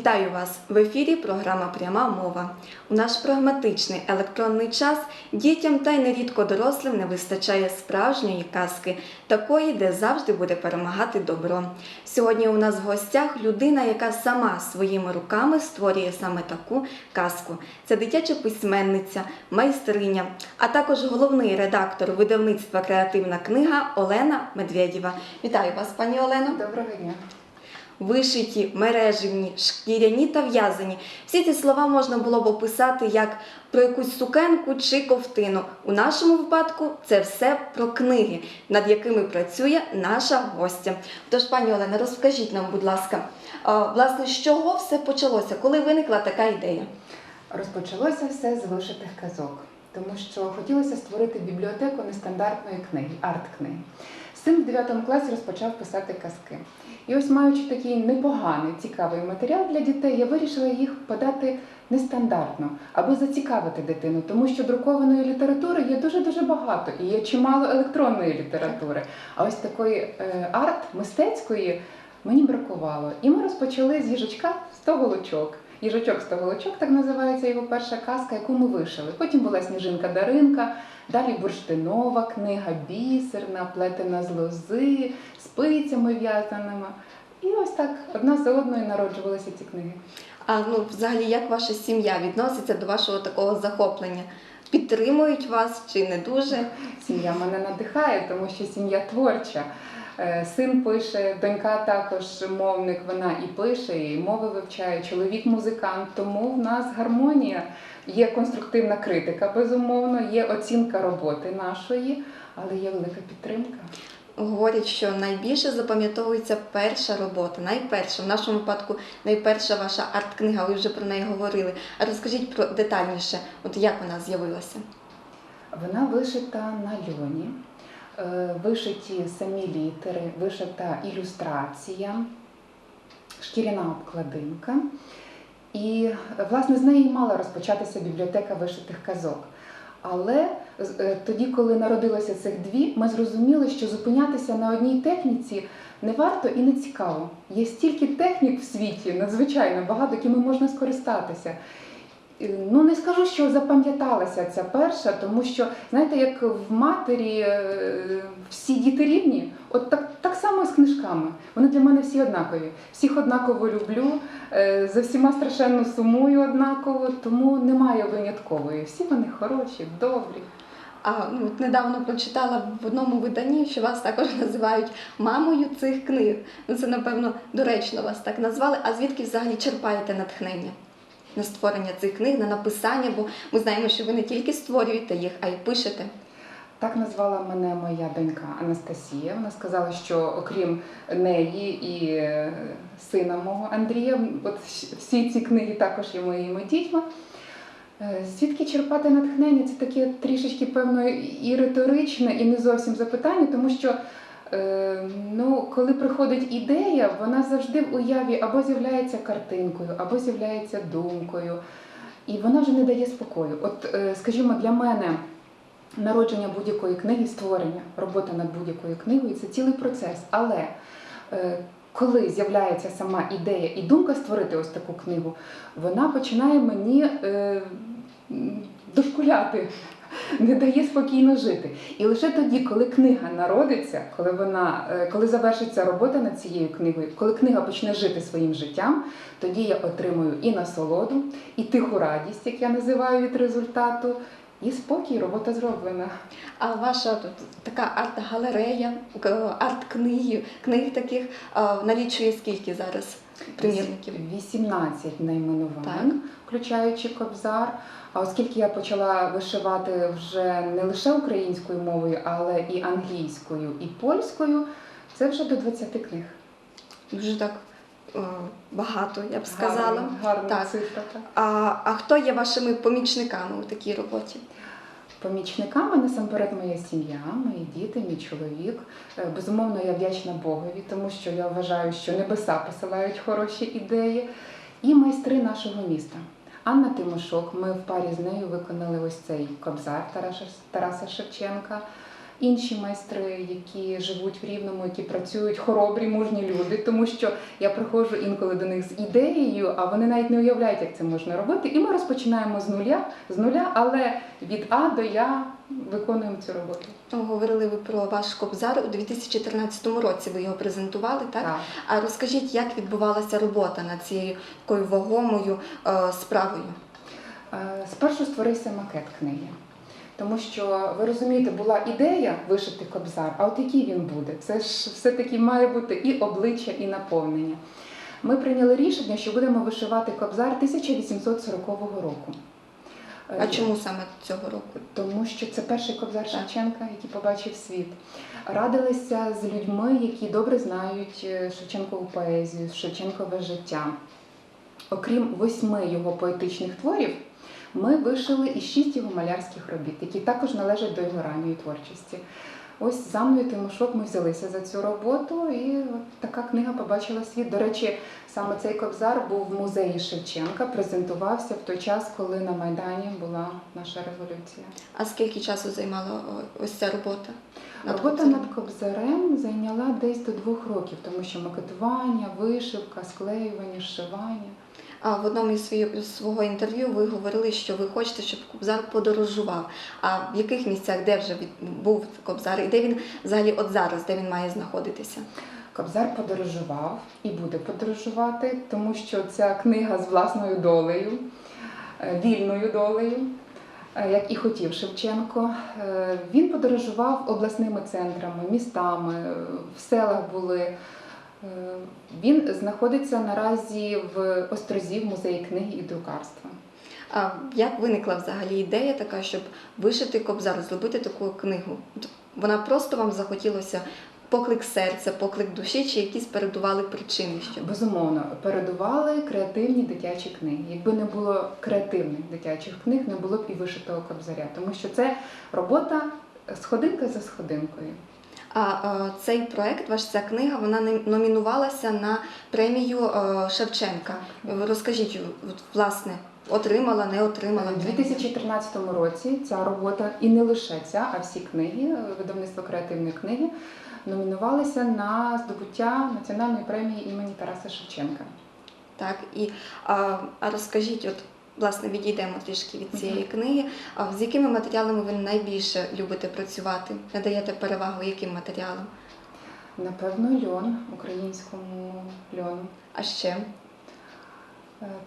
Вітаю вас в ефірі. Програма Пряма мова. У наш прагматичний електронний час дітям та й нерідко дорослим не вистачає справжньої казки, такої, де завжди буде перемагати добро. Сьогодні у нас в гостях людина, яка сама своїми руками створює саме таку казку. Це дитяча письменниця, майстриня, а також головний редактор видавництва Креативна книга Олена Медведєва. Вітаю вас, пані Олено. Доброго дня. Вишиті, мереживні, шкіряні та в'язані. Всі ці слова можна було б описати як про якусь сукенку чи ковтину. У нашому випадку це все про книги, над якими працює наша гостя. Тож, пані Олена, розкажіть нам, будь ласка, власне, з чого все почалося, коли виникла така ідея? Розпочалося все з вишитих казок, тому що хотілося створити бібліотеку нестандартної книги, арт-книги. Син в 9 класі розпочав писати казки. І ось, маючи такий непоганий, цікавий матеріал для дітей, я вирішила їх подати нестандартно, аби зацікавити дитину, тому що друкованої літератури є дуже-дуже багато, і є чимало електронної літератури. А ось такої е, арт, мистецької мені бракувало. І ми розпочали з їжачка 100 голочок. Їжачок 100 голочок, так називається його перша казка, яку ми вишили. Потім була сніжинка Даринка, далі бурштинова книга, бісерна, плетена з лози, спицями в'язаними. І ось так одна за одною народжувалися ці книги. А ну, взагалі, як ваша сім'я відноситься до вашого такого захоплення? Підтримують вас чи не дуже? Сім'я мене надихає, тому що сім'я творча. Е, Син пише, донька також мовник, вона і пише, і мови вивчає, чоловік музикант. Тому в нас гармонія. Є конструктивна критика, безумовно, є оцінка роботи нашої, але є велика підтримка. Говорять, що найбільше запам'ятовується перша робота, найперша. В нашому випадку найперша ваша арт-книга, ви вже про неї говорили. А розкажіть про детальніше, от як вона з'явилася? Вона вишита на льоні, вишиті самі літери, вишита ілюстрація, шкіряна обкладинка. І, е, власне, з неї мала розпочатися бібліотека вишитих казок. Але е, тоді, коли народилося цих дві, ми зрозуміли, що зупинятися на одній техніці не варто і не цікаво. Є стільки технік в світі, надзвичайно багато, якими можна скористатися. Ну, не скажу, що запам'яталася ця перша, тому що, знаєте, як в матері е, всі діти рівні, от так, так само з книжками. Вони для мене всі однакові. Всіх однаково люблю, е, за всіма страшенно сумую однаково, тому немає виняткової. Всі вони хороші, добрі. А ну, недавно прочитала в одному виданні, що вас також називають мамою цих книг. Ну це напевно доречно вас так назвали. А звідки взагалі черпаєте натхнення на створення цих книг, на написання? Бо ми знаємо, що ви не тільки створюєте їх, а й пишете. Так назвала мене моя донька Анастасія. Вона сказала, що окрім неї і е, сина мого Андрія, от всі ці книги також є моїми дітьми. Е, Звідки черпати натхнення? Це таке трішечки певно і риторичне, і не зовсім запитання, тому що ну, коли приходить ідея, вона завжди в уяві або з'являється картинкою, або з'являється думкою, і вона вже не дає спокою. От, е, скажімо, для мене народження будь-якої книги, створення, робота над будь-якою книгою це цілий процес. Але е, коли з'являється сама ідея і думка створити ось таку книгу, вона починає мені е, дошкуляти. Не дає спокійно жити. І лише тоді, коли книга народиться, коли вона, е, коли завершиться робота над цією книгою, коли книга почне жити своїм життям, тоді я отримую і насолоду, і тиху радість, як я називаю від результату, і спокій, робота зроблена. А ваша тут така арт-галерея, арт-книги, книг таких налічує скільки зараз примірників? 18 найменувань, Так. включаючи кобзар. А оскільки я почала вишивати вже не лише українською мовою, але і англійською, і польською, це вже до 20 книг. Дуже так е, багато, я б сказала. Гарна, гарна Так. цифра. Так. А, а хто є вашими помічниками у такій роботі? Помічниками насамперед моя сім'я, мої діти, мій чоловік. Е, Безумовно, я вдячна Богові, тому що я вважаю, що небеса посилають хороші ідеї. І майстри нашого міста. Анна Тимошок, ми в парі з нею виконали ось цей кобзар Тараса, Тараса Шевченка. Інші майстри, які живуть в рівному, які працюють, хоробрі, мужні люди, тому що я приходжу інколи до них з ідеєю, а вони навіть не уявляють, як це можна робити. І ми розпочинаємо з нуля, з нуля, але від А до Я виконуємо цю роботу. Говорили ви про ваш кобзар у 2014 році. Ви його презентували, так? Так. А розкажіть, як відбувалася робота над цією такою вагомою е, справою? Е, Спершу створився макет книги. Тому що ви розумієте, була ідея вишити кобзар, а от який він буде? Це ж все-таки має бути і обличчя, і наповнення. Ми прийняли рішення, що будемо вишивати кобзар 1840 року. А чому саме цього року? Тому що це перший кобзар. Шевченка, який побачив світ. Радилися з людьми, які добре знають е, Шевченкову поезію, Шевченкове життя. Окрім восьми його поетичних творів, ми вишили і шість його малярських робіт, які також належать до його ранньої творчості. Ось за мною Тимошок ми взялися за цю роботу, і от така книга побачила світ. До речі, саме цей кобзар був в музеї Шевченка, презентувався в той час, коли на Майдані була наша революція. А скільки часу займала ось ця робота? над Робота кобзарем? над кобзарем зайняла десь до двох років, тому що макетування, вишивка, склеювання, зшивання. В одному із свого інтерв'ю ви говорили, що ви хочете, щоб кобзар подорожував. А в яких місцях, де вже був кобзар, і де він взагалі от зараз, де він має знаходитися? Кобзар подорожував і буде подорожувати, тому що ця книга з власною долею, е, вільною долею, е, як і хотів Шевченко. Е, Він подорожував обласними центрами, містами, в селах були. Е, Він знаходиться наразі в Острозі в музеї книги і друкарства. А як виникла взагалі ідея така, щоб вишити кобзар, зробити таку книгу? Вона просто вам захотілося поклик серця, поклик душі, чи якісь передували причини? Щоб... Безумовно, передували креативні дитячі книги. Якби не було креативних дитячих книг, не було б і вишитого кобзаря, тому що це робота сходинка за сходинкою. А е, цей проект, ваш ця книга, вона номінувалася на премію е, Шевченка. Розкажіть, власне, отримала, не отримала. У 2013 році ця робота, і не лише ця, а всі книги, е, видавництво креативної книги, номінувалися на здобуття національної премії імені Тараса Шевченка. Так, і а, а розкажіть, от власне відійдемо трішки від цієї книги. А з якими матеріалами ви найбільше любите працювати? Надаєте перевагу яким матеріалам? Напевно, льон українському льону. А ще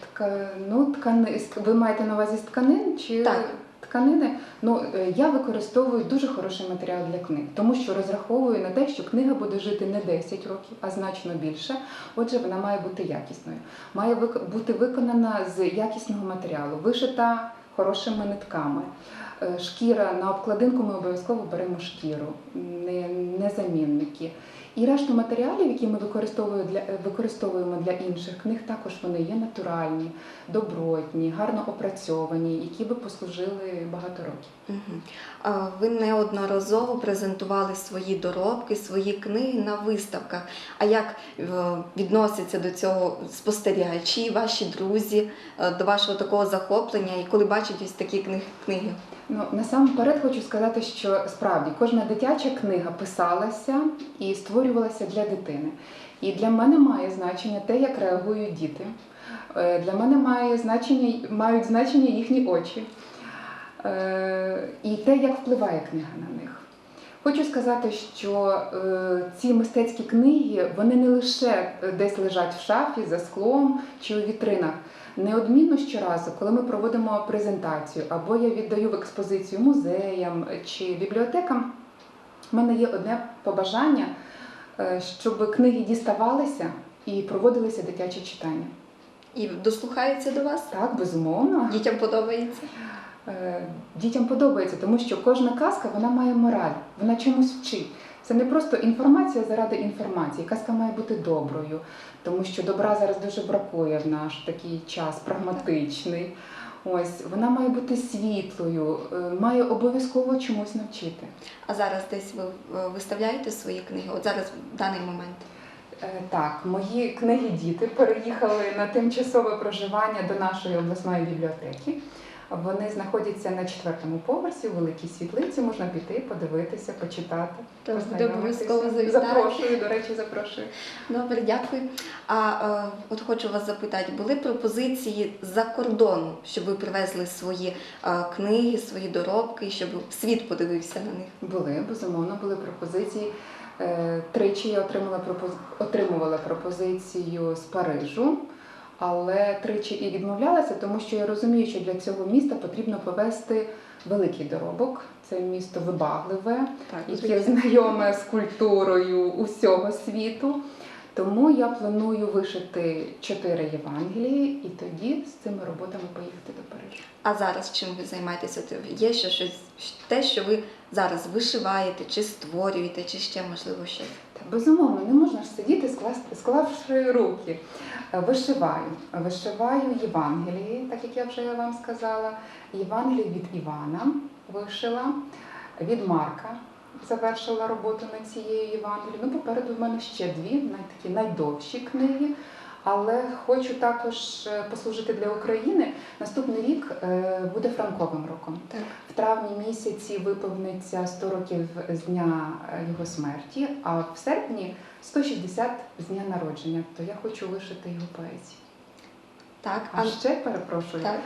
Тка, ну, ткани, ви маєте на увазі з тканин чи Так. Тканини? Ну, е, я використовую дуже хороший матеріал для книг, тому що розраховую на те, що книга буде жити не 10 років, а значно більше. Отже, вона має бути якісною. Має бути виконана з якісного матеріалу, вишита хорошими нитками. Е, Шкіра на обкладинку ми обов'язково беремо шкіру, не, не замінники. І решту матеріалів, які ми використовуємо для, е, використовуємо для інших книг, також вони є натуральні, добротні, гарно опрацьовані, які би послужили багато років. Ви неодноразово презентували свої доробки, свої книги на виставках. А як е, відносяться до цього спостерігачі, ваші друзі, е, до вашого такого захоплення, і коли бачать ось такі книги? Ну насамперед хочу сказати, що справді кожна дитяча книга писалася і створювалася для дитини. І для мене має значення те, як реагують діти. Е, Для мене має значення, мають значення їхні очі Е, і те, як впливає книга на них. Хочу сказати, що е, ці мистецькі книги вони не лише десь лежать в шафі за склом чи у вітринах. Неодмінно щоразу, коли ми проводимо презентацію або я віддаю в експозицію музеям чи бібліотекам, в мене є одне побажання, е, щоб книги діставалися і проводилися дитячі читання. І дослухаються до вас? Так, безумовно. Дітям подобається? Е, Дітям подобається, тому що кожна казка вона має мораль, вона чомусь вчить. Це не просто інформація заради інформації. Казка має бути доброю, тому що добра зараз дуже бракує в наш такий час, прагматичний. Ось вона має бути світлою, е, має обов'язково чомусь навчити. А зараз десь ви е, виставляєте свої книги? От зараз в даний момент. Е, Так, мої книги діти переїхали на тимчасове проживання до нашої обласної бібліотеки. Вони знаходяться на четвертому поверсі у великій світлиці. Можна піти, подивитися, почитати. То буде познайомитися. обов'язково завітати. Запрошую, до речі, запрошую. Добре, дякую. А е, от хочу вас запитати, були пропозиції з-за кордону, щоб ви привезли свої е, книги, свої доробки, щоб світ подивився на них? Були, безумовно, були пропозиції. Е, Тричі я отримала пропоз... отримувала пропозицію з Парижу, але тричі і відмовлялася, тому що я розумію, що для цього міста потрібно повести великий доробок. Це місто вибагливе, Так, яке знайоме з культурою усього світу. Тому я планую вишити чотири Євангелії і тоді з цими роботами поїхати до Парижа. А зараз чим ви займаєтеся? Є ще щось те, що ви зараз вишиваєте, чи створюєте, чи ще можливо щось? Та, безумовно, не можна ж сидіти, склавши руки. Вишиваю. Вишиваю Євангелії, так як я вже вам сказала. Євангелії від Івана вишила, від Марка завершила роботу над цією Євангелією. Ну, попереду в мене ще дві, такі найдовші книги. Але хочу також е, послужити для України. Наступний рік е, буде Франковим роком. Так. В травні місяці виповниться 100 років з дня е, його смерті, а в серпні 160 з дня народження. То я хочу вишити його поезію. Так, А ще перепрошую, так.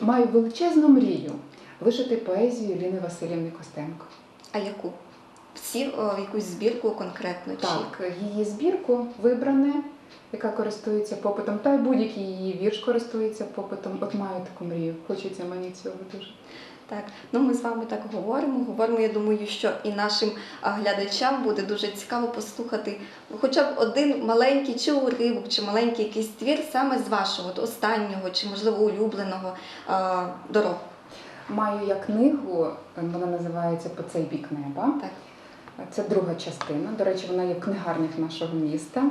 маю величезну мрію вишити поезію Ліни Васильівни Костенко. а яку? Всі о, якусь збірку конкретно чи Так, її збірку вибране, яка користується попитом, та й будь-який її вірш користується попитом. От маю таку мрію. Хочеться мені цього дуже. Так, ну ми з вами так говоримо. Говоримо, я думаю, що і нашим глядачам буде дуже цікаво послухати хоча б один маленький чи уривок, чи маленький якийсь твір саме з вашого от останнього, чи можливо улюбленого а, доробку. Маю я книгу, вона називається По цей бік неба. Так. Це друга частина. До речі, вона є в книгарнях нашого міста.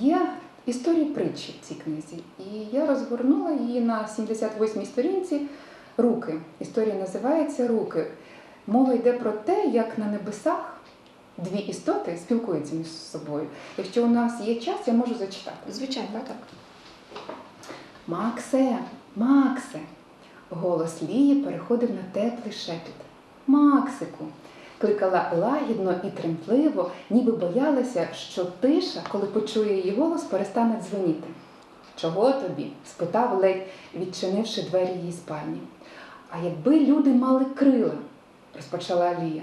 Є історії притчі в цій книзі. І я розгорнула її на 78-й сторінці Руки. Історія називається Руки. Мова йде про те, як на небесах дві істоти спілкуються між собою. Якщо у нас є час, я можу зачитати. Звичайно, так. Максе, Максе. Голос Лії переходив на теплий шепіт. Максику. Кликала лагідно і тремтливо, ніби боялася, що тиша, коли почує її голос, перестане дзвоніти. Чого тобі? спитав ледь, відчинивши двері її спальні. А якби люди мали крила, розпочала Лія,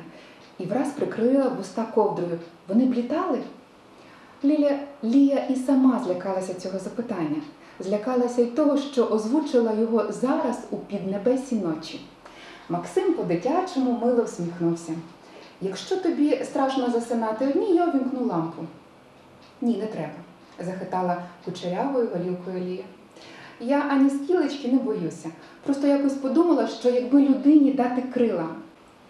і враз прикрила вуста ковдрою. Вони б літали? Ліля, Лія і сама злякалася цього запитання. Злякалася й того, що озвучила його зараз у піднебесі ночі. Максим по-дитячому мило всміхнувся. Якщо тобі страшно засинати одній, я увімкну лампу. Ні, не треба, захитала кучерявою голівкою Лія. Я ані скілечки не боюся. Просто якось подумала, що якби людині дати крила.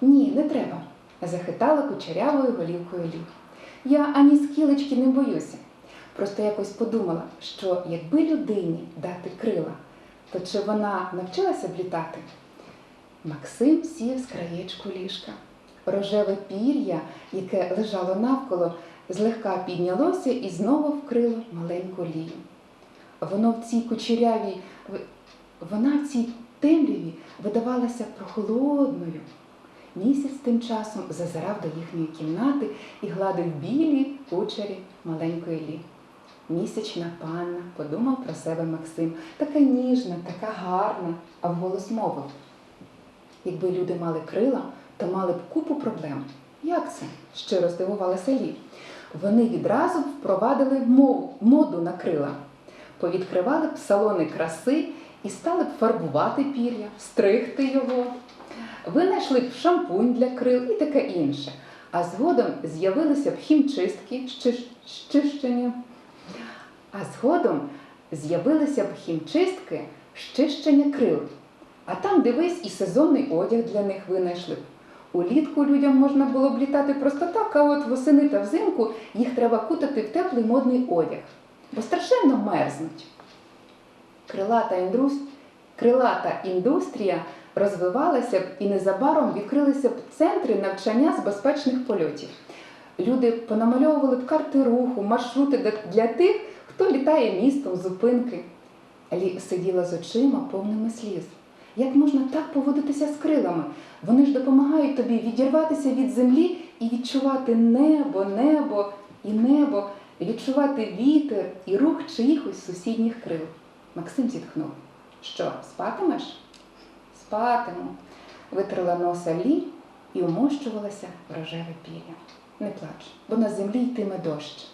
Ні, не треба, захитала кучерявою голівкою Лія. Я ані скілечки не боюся. Просто якось подумала, що якби людині дати крила, то чи вона навчилася б літати? Максим сів з краєчку ліжка. Рожеве пір'я, яке лежало навколо, злегка піднялося і знову вкрило маленьку лію. Воно в цій кучерявій, вона в цій темряві видавалася прохолодною. Місяць тим часом зазирав до їхньої кімнати і гладив білі кучері маленької лі. Місячна панна, подумав про себе Максим, така ніжна, така гарна, а вголос мовив. Якби люди мали крила, то мали б купу проблем. Як це? щиро здивувалася Лі. Вони відразу впровадили моду на крила, повідкривали б салони краси і стали б фарбувати пір'я, стригти його, винайшли б шампунь для крил і таке інше. А згодом з'явилися б хімчистки, щищення. А згодом з'явилися б хімчистки, щищення крил. А там дивись і сезонний одяг для них винайшли б. Улітку людям можна було б літати просто так, а от восени та взимку їх треба кутати в теплий модний одяг, бо страшенно мерзнуть. Крилата, індрус... Крилата індустрія розвивалася б і незабаром відкрилися б центри навчання з безпечних польотів. Люди понамальовували б карти руху, маршрути для тих, хто літає містом, зупинки. Лі сиділа з очима повними сліз. Як можна так поводитися з крилами? Вони ж допомагають тобі відірватися від землі і відчувати небо, небо і небо, відчувати вітер і рух чиїхось сусідніх крил. Максим зітхнув. Що, спатимеш? Спатиму. Витерла носа Лі і умощувалася в рожеве пір'я. Не плач, бо на землі йтиме дощ.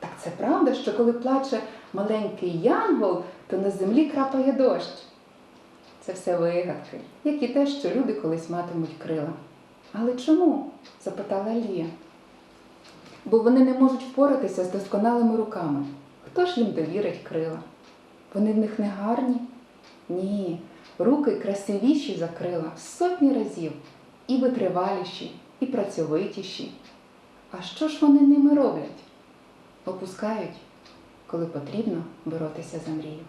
Так це правда, що коли плаче маленький янгол, то на землі крапає дощ. Це все вигадки, як і те, що люди колись матимуть крила. Але чому? запитала Лія. Бо вони не можуть впоратися з досконалими руками. Хто ж їм довірить крила? Вони в них не гарні? Ні, руки красивіші за крила сотні разів, і витриваліші, і працьовитіші. А що ж вони ними роблять? Опускають, коли потрібно боротися за мрію.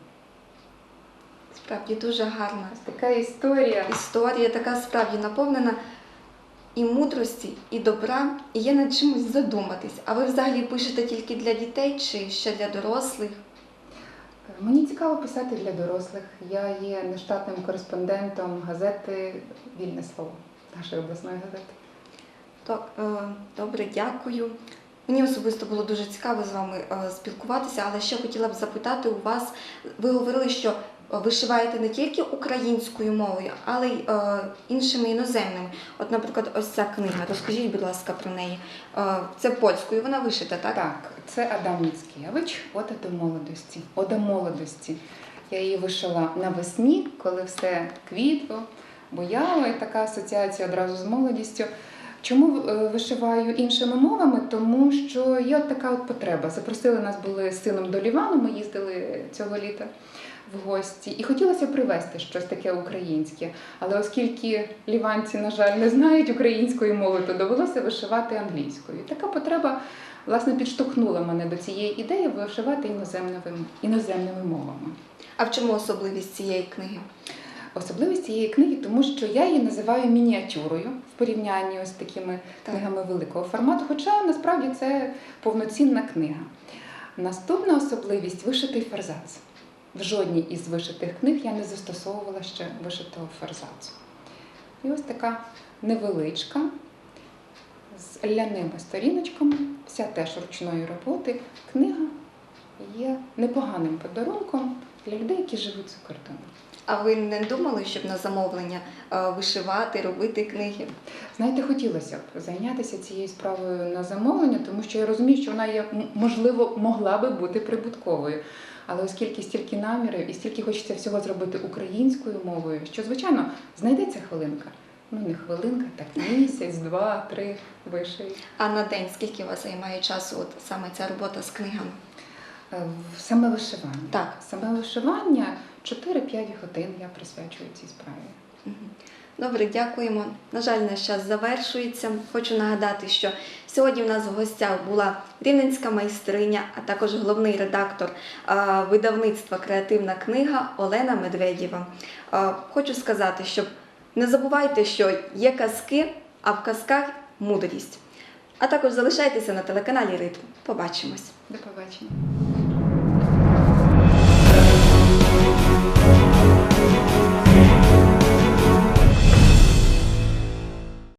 Справді дуже гарна така історія. історія, така справді наповнена і мудрості, і добра, і є над чимось задуматись. А ви взагалі пишете тільки для дітей чи ще для дорослих? Мені цікаво писати для дорослих. Я є нештатним кореспондентом газети Вільне слово нашої обласної газети. Так, е, добре, дякую. Мені особисто було дуже цікаво з вами е, спілкуватися, але ще хотіла б запитати у вас. Ви говорили, що вишиваєте не тільки українською мовою, але й е, іншими іноземними. От, наприклад, ось ця книга. Розкажіть, будь ласка, про неї. Е, це польською, вона вишита, так? Так, це Адам Міцкевич, Ода до молодості. Ода молодості. Я її вишила навесні, коли все квітло, буяло, і така асоціація одразу з молодістю. Чому е, вишиваю іншими мовами? Тому що є от така от потреба. Запросили нас були з сином до Лівану, ми їздили цього літа в гості, і хотілося привезти щось таке українське. Але оскільки ліванці, на жаль, не знають української мови, то довелося вишивати англійською. Така потреба власне підштовхнула мене до цієї ідеї вишивати іноземними, іноземними мовами. А в чому особливість цієї книги? Особливість цієї книги, тому що я її називаю мініатюрою в порівнянні з такими Так. книгами великого формату, хоча насправді це повноцінна книга. Наступна особливість вишитий ферзац. В жодній із вишитих книг я не застосовувала ще вишитого ферзацу. І ось така невеличка з ляними сторіночками, вся теж ручної роботи. Книга є непоганим подарунком для людей, які живуть за кордоном. А ви не думали, щоб на замовлення е, вишивати, робити книги? Знаєте, хотілося б зайнятися цією справою на замовлення, тому що я розумію, що вона є можливо могла би бути прибутковою. Але оскільки стільки намірів і стільки хочеться всього зробити українською мовою, що звичайно знайдеться хвилинка. Ну не хвилинка, так місяць, два, три вишию. А на день скільки у вас займає часу от саме ця робота з книгами? Е, Саме вишивання. Так. Саме вишивання 4-5 годин я присвячую цій справі. Добре, дякуємо. На жаль, наш час завершується. Хочу нагадати, що сьогодні в нас в гостях була рівненська майстриня, а також головний редактор видавництва Креативна книга Олена Медведєва. Хочу сказати, що не забувайте, що є казки, а в казках мудрість. А також залишайтеся на телеканалі Ритм. Побачимось. До побачення.